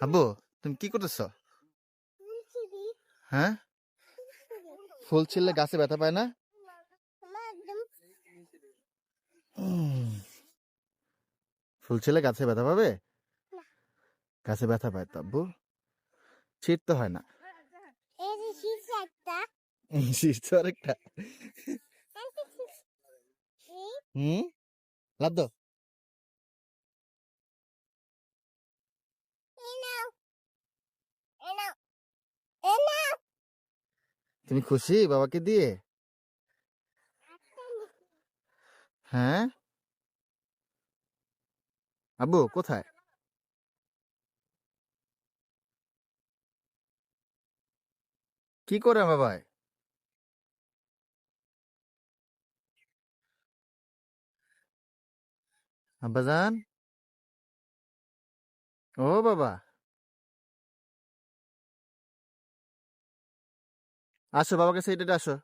আব্বু তুমি কি করতেছ? হ্যাঁ? ফুল ছিললে গাছে ব্যথা পায় না? ফুল ছিলে গাছে ব্যথা পাবে? গাছে ব্যথা পায় তো আব্বু। ছিটতে হয় না। একটা। তো আরেকটা। হুম? লাভ দাও। তুমি খুশি বাবাকে দিয়ে? হ্যাঁ? আব্বু কোথায়? কি করে বাবাই? আব্বাজান? ও বাবা। আসো বাবাকে সাইডে আসো।